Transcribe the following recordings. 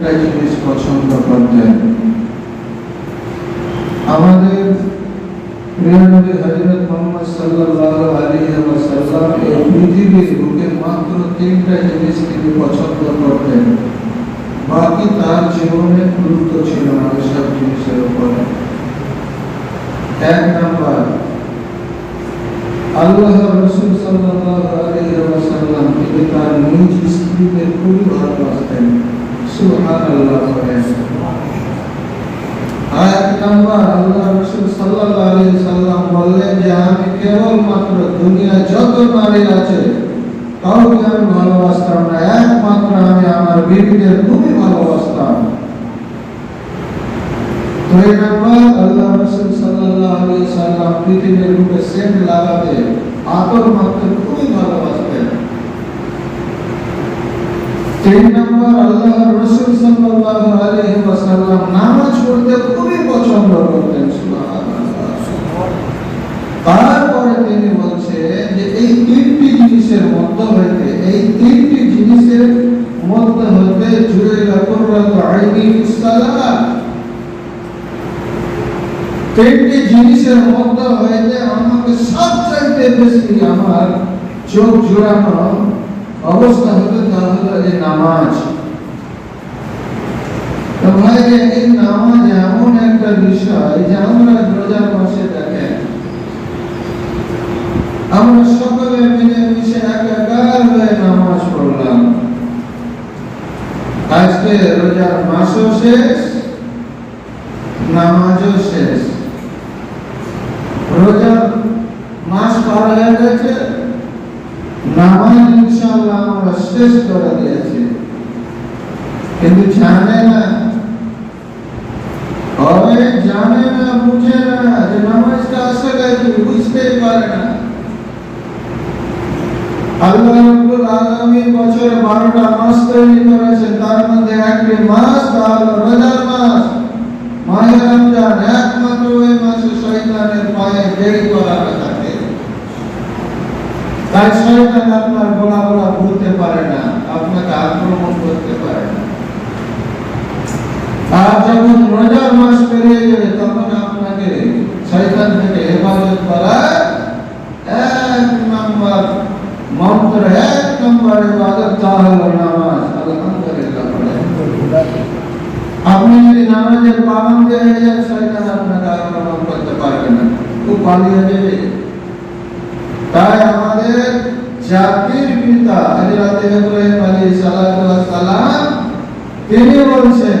বুকে তার জীবনে গুরুত্ব ছিল না এসব জিনিসের উপরে। এক নাম্বার, আল্লাহ রসুল সাল্লাল্লাহু আলাইহি ওয়াসাল্লাম তিনি তার নিজ স্ত্রীকে খুবই ভালোবাসতেন। আয়াত নাম্বার আল্লাহ রসুল সাল্লাল্লাহু আলাইহি সাল্লাম বললেন যে আমি কেবলমাত্র দুনিয়া যত নারী আছে কাউকে আমি ভালোবাসতাম না একমাত্র আমি আমার বিবিদের খুবই ভালোবাসতাম দুই নম্বর আল্লাহ রসুল সাল্লাল্লাহু আলাইহি সাল্লাম পৃথিবীর বুকে সেন্ট লাগাতে আতর মাখতে খুবই ভালোবাসতেন তিন নম্বর আল্লাহ রসুল সাল্লাল্লাহু আলাইহি ওয়াসাল্লাম নামাজ পড়তে খুবই পছন্দ করতেন তারপরে তিনি বলছেন যে এই তিনটি জিনিসের মধ্যে হইতে, এই তিনটি জিনিসের মধ্যে হইতে জুড়ে কুররাতু আইনি সালাত। তিনটি জিনিসের মধ্যে হইতে আমাকে সবচাইতে বেশি আমার চোখ জোড়ানো অবস্থা হলো তা হলো এই নামাজ। এই নামাজ এমন একটা বিষয় যে আমরা রোজার মাসে দেখেন। আমরা সকলে মিলে মিশে একাকার হয়ে নামাজ পড়লাম। আজকে রোজার মাসও শেষ, নামাজও শেষ রোজার মাস পার হয়ে গেছে নামাজ ইনশাআল্লাহ আমরা শেষ করে দিয়েছি কিন্তু জানে না হবে জানে না বুঝে না যে নামাজটা আসলে কি বুঝতেই পারে না আল্লাহ রাব্বুল আলামিন বছরে 12টা মাস তৈরি করেছেন তার মধ্যে একটি মাস তা হলো রোজার মাস মাহে রমজান একমাত্র ওই মাসে শয়তানের পায়ে দেরি করানো থাকে তাই শয়তান আপনার গোলা গোলা ভুলতে পারে না আপনাকে আক্রমণ করতে পারে না আর যখন রোজার মাস পেরিয়ে যাবে তখন আপনাকে শয়তান থেকে হেফাজত করার এক নম্বর মন্ত্র এক নম্বর ইবাদত তা হলো নামাজ আলহামদুলিল্লাহ পড়েন। আপনি যদি নামাজের পাবন্দি হয়ে যান শয়তান আপনাকে আক্রমণ করতে পারবে না খুব পালিয়ে যাবে তাই আমাদের জাতির পিতা হযরত ইব্রাহিম আলাইহিস সালাতু ওয়াস সালাম তিনি বলছেন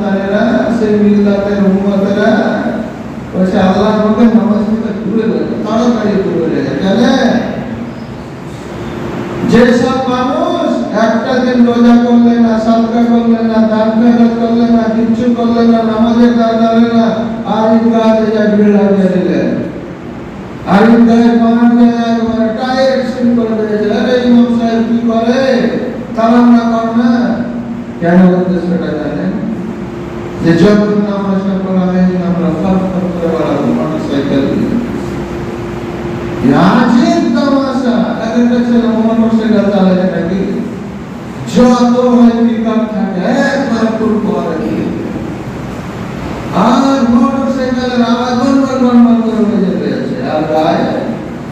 সন্তানেরা সেই মিল্লাতের উম্মতেরা? বলছে, আল্লাহ আমাকে নামাজ থেকে দূরে রাখে তাড়াতাড়ি দূরে রেখে কেন? যেসব মানুষ একটা দিন রোজা করলে না, সাদকা করলে না, দান খয়রাত করলে না, কিচ্ছু করলে না, নামাজের দাঁড়ালে না আর ঈদগাহে যা ভিড় লাগিয়ে দিলেন। আর ঈদগাহে পাঁচ যায় একবারে টায়ার সিন করে দিয়েছে। আরে, ইমাম সাহেব কি করে? তালাম না কর না। কেন উদ্দেশ্যটা জানেন যে যখন নামাজটা পড়া হয়েছে আমরা ফট ফট করে বেড়াবো মোটর সাইকেল দিয়ে রাজীব তামাশা একটা ছেলে মোটর সাইকেল চালায় নাকি যত হয় পিকআপ থাকে একবার ফুল করে দিয়ে আর মোটর সাইকেলের আওয়াজ গনগন গনগন করে বেজে রয়েছে আর গায়ে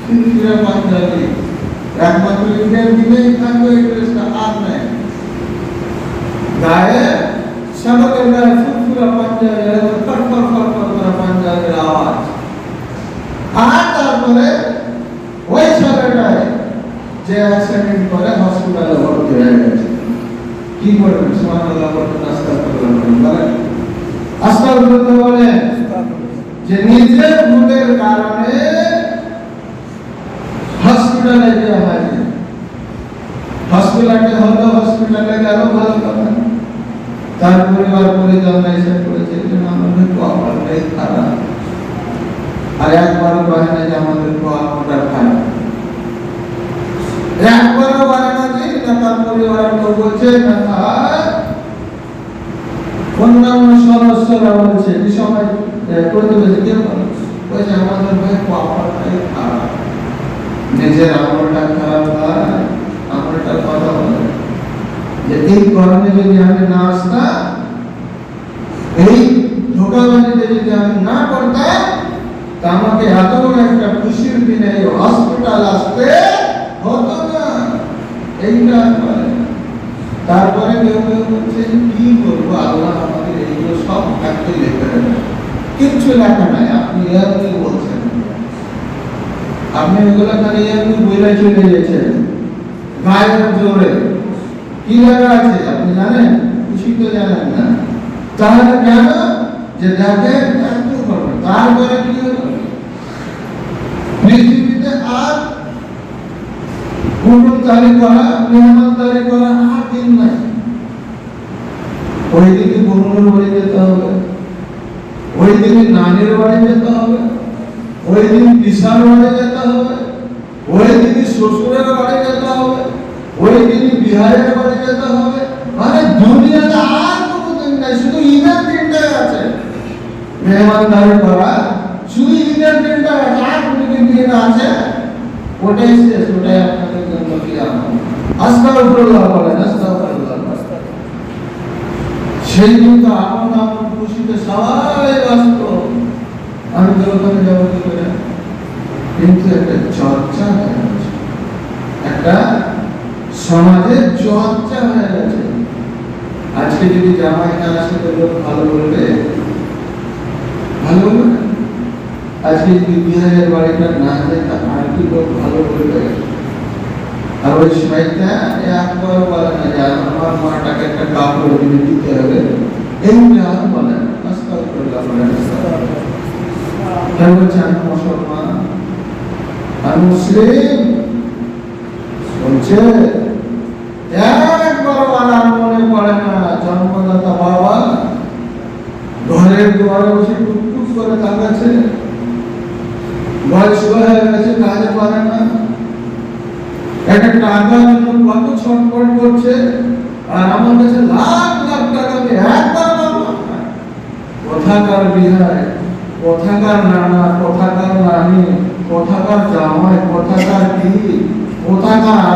ফিরফিরে পাঞ্জাবি একমাত্র ঈদের দিনেই থাকবে এই ড্রেসটা আর নেই গায়ে সড়কের গায়ে ফুরফুরা পাঞ্জাবি এরকম ফট ফট ফট ফট করে পাঞ্জাবির আওয়াজ আর তারপরে ওই ছেলেটাই যে অ্যাক্সিডেন্ট করে হসপিটালে ভর্তি হয়ে গেছে কি করবেন সুবহানাল্লাহ বলতে আস্তাগফিরুল্লাহ বলেন বলেন আস্তাগফিরুল্লাহ বলেন যে নিজের ভুলের কারণে হসপিটালে যাওয়া হয় গেল ভালো কথা তারপর এসে করেছে এই জন্য আমাদের কপালটাই খারাপ আর একবারও বলে না যে আমাদের কপালটা খারাপ একবারও বলে না যে না তার পরিবারের লোক বলছে না তার অন্যান্য সদস্যরা বলছে এই সময় প্রতিবেশী কেউ বলছে বলছে আমাদের ভাই কপালটাই খারাপ নিজের আমলটা খারাপ হয় আমলটা কথা বলে যে এই কর্মে যদি আমি না আসতাম এই ধোকাবাজিতে যদি আমি না করতাম তা আমাকে এত একটা খুশির দিনে এই হসপিটাল আসতে হতো না। এইটা তারপরে কেউ কেউ বলছে কি করব? আল্লাহ আমাদের এইগুলো সব থাকতে লেখা কিচ্ছু লেখা নাই। আপনি এমনি বলছেন। আপনি এগুলো খালি এমনি বইলে চলে গেছেন। গায়ের জোরে। কি লেখা আছে আপনি জানেন? কিছুই তো জানেন না। তাহলে কেন? যে দেখেন তারপরে কি হলো পৃথিবীতে আর কুটুমদারি করা মেহমানদারি করা আর দিন নাই। ওই দিকে বন্ধুর বাড়ি যেতে হবে ওই দিকে নানির বাড়ি যেতে হবে ওই দিন পিসার বাড়ি যেতে হবে ওই দিকে শ্বশুরের বাড়ি যেতে হবে ওই দিন বিহারের বাড়ি যেতে হবে। মানে দুনিয়াতে আর কোনো দিন নাই, শুধু ঈদের দিনটাই আছে। মেহমানদারি করা, শুধু ঈদের দিনটাই আছে, আর কোনো দিন দিন আছে? ওটাই শেষ, ওটাই আপনাদের একটা চর্চা চর্চা হয়ে গেছে। আজকে যদি জামাই না আসে লোক ভালো বলবে ভালো বলবে আজকে যদি বিহারের বাড়িটা না যায়, তা আর কি লোক ভালো বলবে? আর ওই সময়টা একবার বলে না যে আমার মাটাকে একটা কাপড় কিনে দিতে হবে এইটা আর বলে না আস্তাগফিরুল্লাহ বলেন আস্তাগফিরুল্লাহ। কেন বলছে আমি মুসলমান আমি মুসলিম বলছে একবার আর মনে পড়ে না জন্মদাতা বাবা ঘরের দুয়ারে বসে টুকটুক করে তাকাচ্ছে বয়স হয়ে গেছে কাজে পারে না একটা টাকার জন্য কত ছটফট করছে আর আমার কাছে লাখ লাখ টাকা আমি একবার পাবো না। কোথাকার বিহায় কোথাকার নানা কোথাকার নানি কোথাকার জামাই কোথাকার কি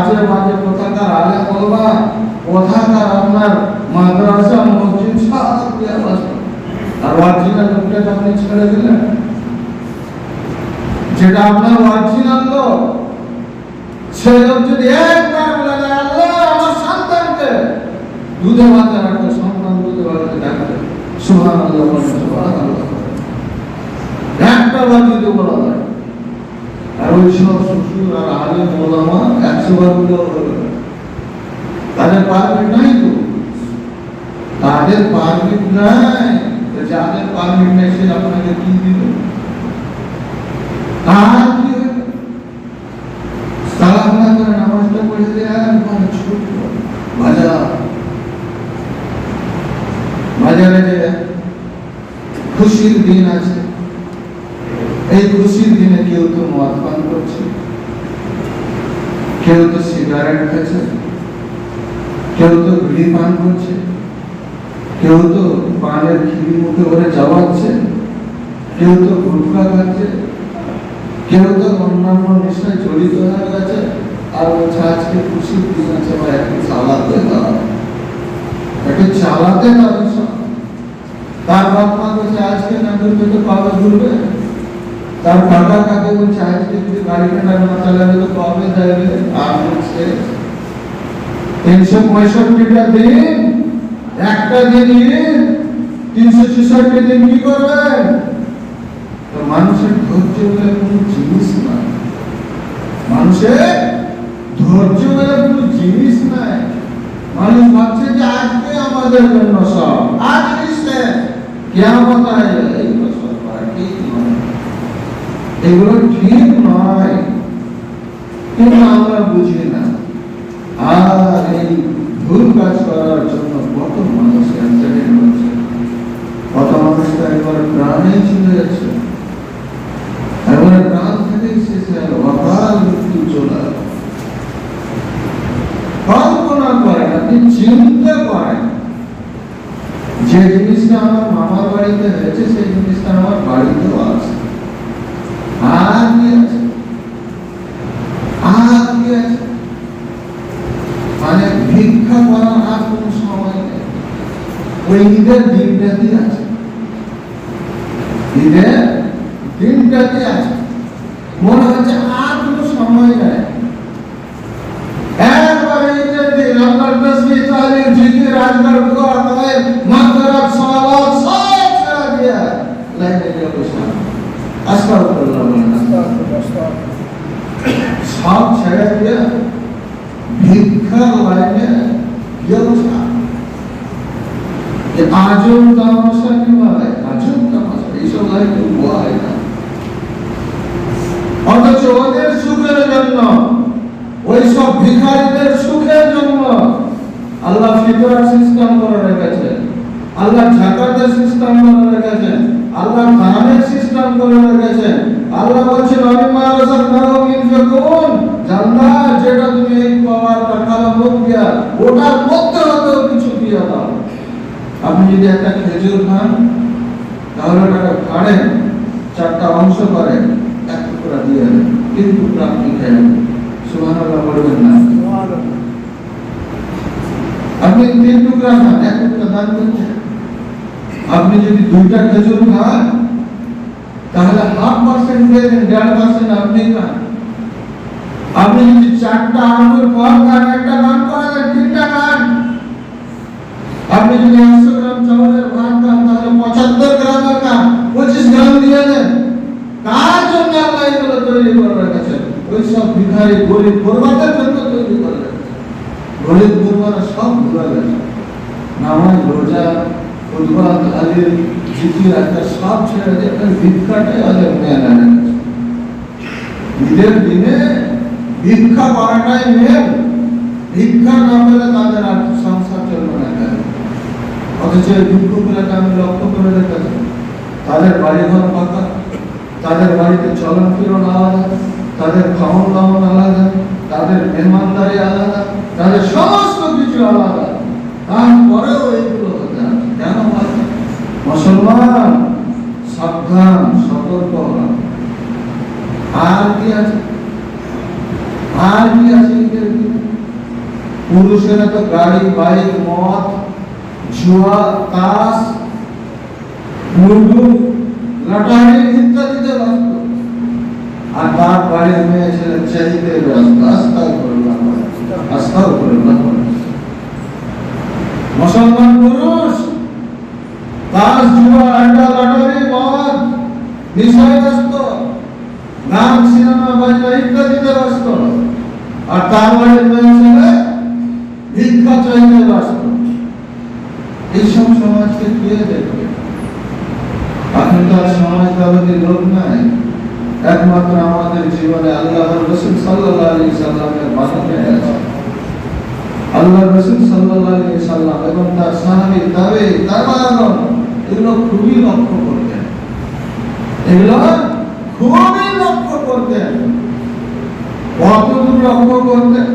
আজে বাজে কোথাকার আলে বলবা কোথাকার আপনার মাদ্রাসা মসজিদ সব আর আপনি ছেড়ে দিলেন যেটা আপনার অরিজিনাল লোক সে লোক যদি একবার বলে দেয়, আল্লাহ আমার সন্তানকে দুধে সন্তান দুধে ভাতে রাখো। সুহান আল্লাহ। একটা বার বলা হয় আর ওই সব শ্বশুর আর আলে মোলামা একশো বার বলেও হবে না। তাদের পারমিট নাই তো তাদের পারমিট নাই তো যাদের পারমিট নেই সে আপনাকে কি দিবে আর কি হবে সালাম না করে নামাজটা পড়ে দেন মানে ছোট বাজার বাজারে যে খুশির দিন আছে এই খুশির দিনে কেউ তো মদ পান করছে কেউ তো সিগারেট খাচ্ছে, কেউ তো বিড়ি পান করছে, কেউ তো পানের খিরি মুখে করে চাবাচ্ছে কেউ তো গুটখা খাচ্ছে, কেউ তো অন্যান্য নেশায় জড়িত হয়ে গেছে, আর বলছে আজকে খুশির দিন বা একটু চালাতে দাও একটু চালাতে দাও। তার বাপ মা বলছে, আজকে না ঘুরবে তো কবে ঘুরবে তার কাকা কাকে বলছে? আজকে যদি গাড়ি কেনার না চালাবে তো কবে যাবে? আর বলছে, তিনশো পঁয়ষট্টিটা দিন, একটা দিন তিনশো ছেষট্টি দিন কি করবেন? মানুষের ধৈর্য বলে কোনো জিনিস না মানুষের ধৈর্য বলে কোনো জিনিস নাই। মানুষ ভাবছে যে আজকে আমাদের জন্য সব। আজ নিশ্চয় কেমন নয় এগুলো ঠিক নয়। কিন্তু আমরা বুঝি না। আর এই ভুল কাজ করার জন্য কত মানুষ অ্যাক্সিডেন্ট কত মানুষ প্রাণে যাচ্ছে। প্রাণ থেকে শেষে অকাল মৃত্যু চলে কল্পনা করেন আপনি চিন্তা করেন। যে জিনিসটা আমার মামার বাড়িতে হয়েছে, সেই জিনিসটা আমার বাড়িতেও আছে। কি আছে মানে ভিক্ষা করার আর কোনো সময় নেই। ওই ঈদের দিনটাতে আছে। ঈদের দিনটাতে আছে। মনে হচ্ছে আর কোনো সময় নেই একবারে ঈদের দিন আপনার তসবি তালিম জিকির আজকাল দোয়া তাই মাগরিব সালাত সব ছেড়ে দিয়ে লাইনে গিয়ে বসে আস্তাগফিরুল্লাহ বলেন সব ছেড়ে দিয়ে ভিক্ষার লাইনে গিয়ে বসে যে আজব তামাশা কীভাবে আজব তামাশা এইসব লাইফ বোয়া হয় না। অথচ ওদের সুখের জন্য ওই সব ভিখারীদের সুখের জন্য আল্লাহ ফিতরার সিস্টেম করে রেখেছে আল্লাহ জাকাতের সিস্টেম করে রেখেছেন। আল্লাহ দানের সিস্টেম করে রেখেছেন। আল্লাহ বলছেন, আমি মারাসার নাও মিন ফাকুন। জান্নাত যেটা তুমি এই পাওয়ার টাকা লোক দিয়া, ওটার মধ্যে হতে কিছু দিয়া দাও। আপনি যদি একটা খেজুর খান তাহলে ওটাকে ফাড়েন চারটা অংশ করেন এক টুকরা দিয়ে দেন তিন টুকরা আপনি খেলেন সুবহানাল্লাহ বলবেন না। আপনি তিন টুকরা খান এক টুকরা দান করছেন। আপনি যদি দুইটা খেজুর খান তাহলে হাফ পার্সেন্ট দিয়ে দেন দেড় পার্সেন্ট আপনি খান। আপনি যদি চারটা আঙ্গুর ফল খান একটা দান করে খান আপনি যদি একশো গ্রাম চাউলের ভাত খান, তাহলে পঁচাত্তর গ্রামের খান পঁচিশ গ্রাম দিয়ে দেন। কার জন্য আল্লাহ এগুলো তৈরি করে রেখেছেন ওই সব ভিখারি, গরিব গরবাদের জন্য তৈরি করে রেখেছেন গরিব গরবারা সব গেছে। নামাজ, রোজা তাহলিল জিকির, একটা সব ছেড়ে দিয়ে ভিক্ষাটাই ওদের মেয়ে রেখেছে ঈদের দিনে ভিক্ষা করাটাই মেন ভিক্ষা না পেলে তাদের আর সংসার অথচ এই আমি লক্ষ্য করে রেখেছি। তাদের বাড়ি ঘর পাকা তাদের বাড়িতে চলন ফিরন আলাদা, তাদের খাওয়ন দাওয়ন আলাদা, তাদের মেহমানদারি আলাদা, তাদের সমস্ত কিছু আলাদা। তারপরেও এইগুলো কেন মুসলমান, সাবধান, সতর্ক। আর কি আছে? আর কি আছে পুরুষেরা তো গাড়ি, বাইক, মদ জুয়া তাস লুডু লটারি ইত্যাদিতে ব্যস্ত। আর তার বাড়ির মেয়ে ছেলে চাহিতে ব্যস্ত। আস্তাও করলাম আস্তাও করলাম মুসলমান পুরুষ তাস জুয়া আড্ডা, লটারি মদ বিষয় ব্যস্ত, গান, সিনেমা, বাজনা ইত্যাদিতে ব্যস্ত। আর তার বাড়ির মেয়ে ছেলে ভিক্ষা চাইতে ব্যস্ত। সমাজকে কে দেখবে এখন সমাজ ব্যবধি লোক নাই। একমাত্র আমাদের জীবনে আল্লাহ রসুল সাল্লাহ আলী সাল্লামের বানাতে আছে আল্লাহ রসুল সাল্লাহ আলী সাল্লাম এবং তার সাহাবি তাবে তাবাগন এগুলো খুবই লক্ষ্য করতেন। এগুলো খুবই লক্ষ্য করতেন। কতদূর লক্ষ্য করতেন।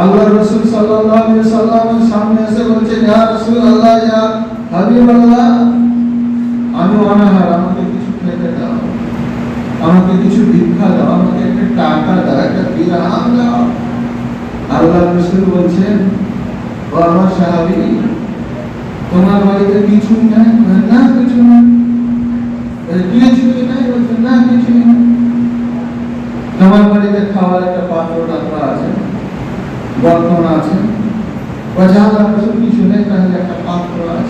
আল্লাহ রসুল সাল্লাল্লাহু আলাইহি সাল্লামের সামনে এসে বলছে ইয়া রাসূল আল্লাহ ইয়া হাবিব আল্লাহ আমি অনাহার, আমাকে কিছু খেতে দাও। আমাকে কিছু ভিক্ষা দাও, আমাকে একটা টাকা দাও, একটা দিরহাম দাও। আল্লাহ বলছেন আমার সাহাবী, তোমার বাড়িতে কিছু নাই? না, কিছু নাই। নাই বলছে না কিছুই নাই। তোমার বাড়িতে খাওয়ার একটা পাত্র আছে বর্তমান আছে। বাজার কিছু কিছু নেই, তাহলে একটা পাত্র আছে।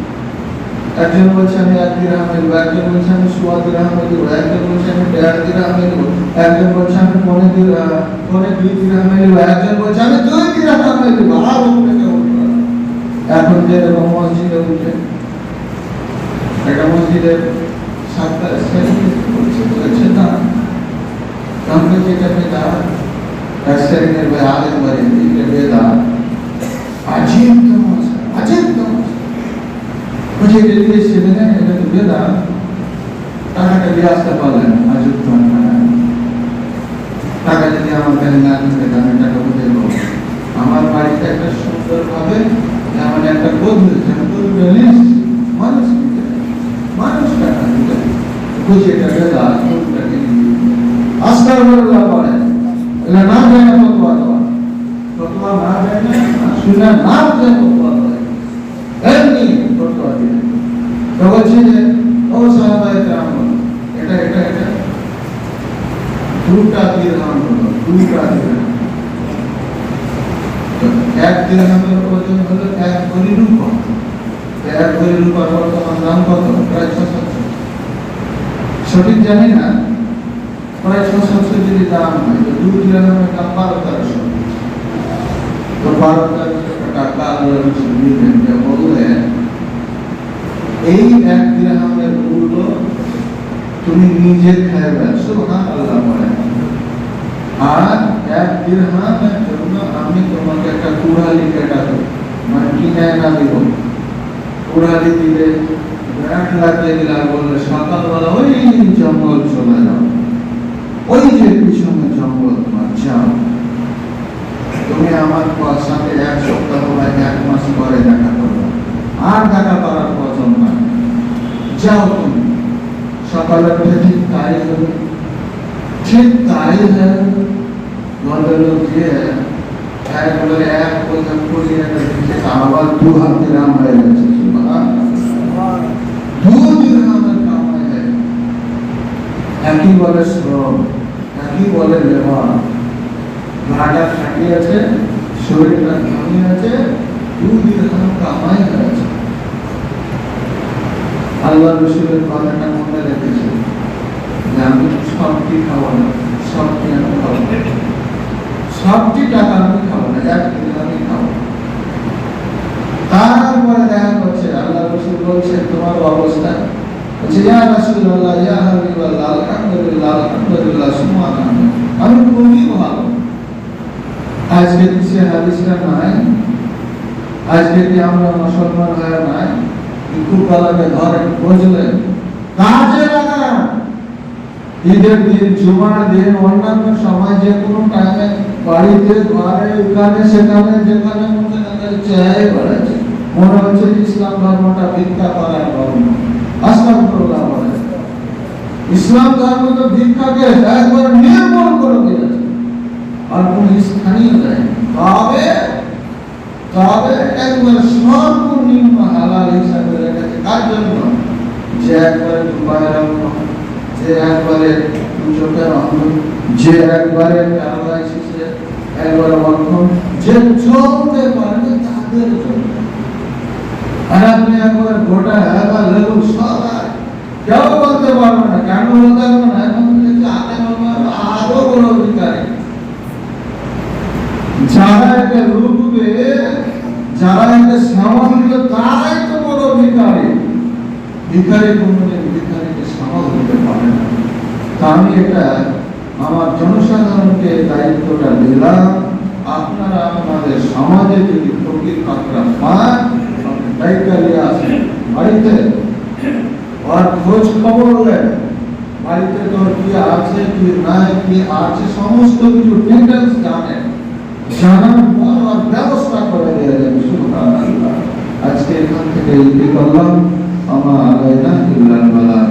একজন বলছে, আমি এক দিরহামে দেবো একজন বলছে, আমি সোয়া দিরহামে দেবো একজন বলছে, আমি দেড় দিরহামে দেবো একজন বলছে, আমি পনে দিরহাম পনে দুই দিরহামে দেবো একজন বলছে, আমি দুই দিরহামে দেবো আর উপরে কেউ না। এখন যে এরকম মসজিদে উঠে, একটা মসজিদে সাতটা ছেলে করছে যেটা বেদা রাজশাহীর ভাই আলেম বাড়ি এটা বেদা আজীব তমাশা এটা দিয়ে সেদিনে এটা তো বেদা টাকাটা দিয়ে আসতে পারলেন তমাশা টাকা যদি আমার কাছে না থাকে আমি টাকা কোথায় পাবো আমার বাড়িতে একটা সুন্দর ভাবে যেমন একটা বন্ধু যেমন বন্ধু মানুষ। মানুষ টাকা। খুশি টাকা টাকা আস্কার বলে পড়ে এটা না যায় না দেওয়া ফতোয়া না যায় না শুনে না যায় ফতোয়া এমনি ফতোয়া দিয়ে তো বলছে যে ও সাহাবায়ে কেরাম এটা এটা এটা দুটা দিরহাম হলো দুটা দিরহাম এক দিরহামের ওজন হলো এক ভরি রূপা। এক ভরি রূপার বর্তমান দাম কত? প্রায় ছ সাতশো সঠিক জানি না। প্রায় ছ সাতশো যদি দাম হয়। তো দু দিরহামের দাম বারো তেরোশো। তো বারো তেরোশো আমি তোমাকে একটা কুড়ালি কেটা দেবো মানে কিনে না দিব কুড়ালি দিলে ব্যাট সকালবেলা ওই জঙ্গল চলে যাও ওই যে পিছনে জঙ্গল তোমার যাও আমার সাথে এক সপ্তাহ বা এক মাস পরে দেখা করবে। আর দেখা করার পছন্দ যাও তুমি। সকালে উঠে ঠিক তাই হবে ঠিক তাই ভদ্রলোক গিয়ে এক আবার দু হয়ে গেছে। দু হয়ে একই বলে শ্রম, একই বলে লেবার গাটা খাটিয়েছে শরীরটা ঘামিয়েছে দু দিরহাম কামাই আল্লাহ রসুলের কথাটা মনে রেখেছে যে আমি সবটি খাব না, সবটি আমি খাব। সবটি টাকা আমি খাব না, এক আমি খাব তারপরে দেখা করছে, আল্লাহ রসুল বলছে, তোমার অবস্থা? আমি খুবই ভালো আজকে সে হাদিসটা নাই, আজকে কি আমরা মুসলমান হয়ে নাই? ইকুবালাকে ধরে বুঝলেন কাজে লাগান। ঈদের দিন, জুমার দিন, অন্যান্য সময় যে কোনো টাইমে বাড়িতে, ঘরে, এখানে, সেখানে, যেখানে মনে হয় চেয়ে বেড়াচ্ছে মনে হচ্ছে ইসলাম ধর্মটা ভিক্ষা করার ধর্ম। আস্তাগফিরুল্লাহ বলে। ইসলাম ধর্ম তো ভিক্ষাকে একবার নির্মূল করে দিয়েছে আর কোন স্থানীয় যায় তবে তবে একবার সর্বনিম্ন হালাল হিসাবে রেখেছে। কার জন্য? যে একবারে অঙ্গ যে একবারে চোখের অঙ্গ যে একবারে প্যারালাইসিসে একবারে অক্ষম যে চলতে পারবে তাদের জন্য। আর আপনি একবার গোটা একবার লেবু সবাই কেউ বলতে পারবে না, কেন বলতে পারবে না? এখন দেখছি আগে আরও বড় অধিকারী। যারা একে রূপবে যারা একে সামাল দিবে তারাই তো বড় ভিখারি। ভিখারি কোনদিন ভিখারিকে সামাল দিতে পারে না। তা আমি এটা আমার জনসাধারণকে দায়িত্বটা দিলাম আপনারা আপনাদের সমাজে যদি ফকির ফাকরা পান দায়িত্ব নিয়ে বাড়িতে আর খোঁজ খবর নেন। বাড়িতে তোর কি আছে, কি নাই, কি আছে, সমস্ত কিছু ডিটেলস জানেন। জানার পর ব্যবস্থা করে দেওয়া যাবে, সুবহানাল্লাহ। আজকে এখান থেকে করলাম। আমার আলাইনা ইল্লাল বালাগ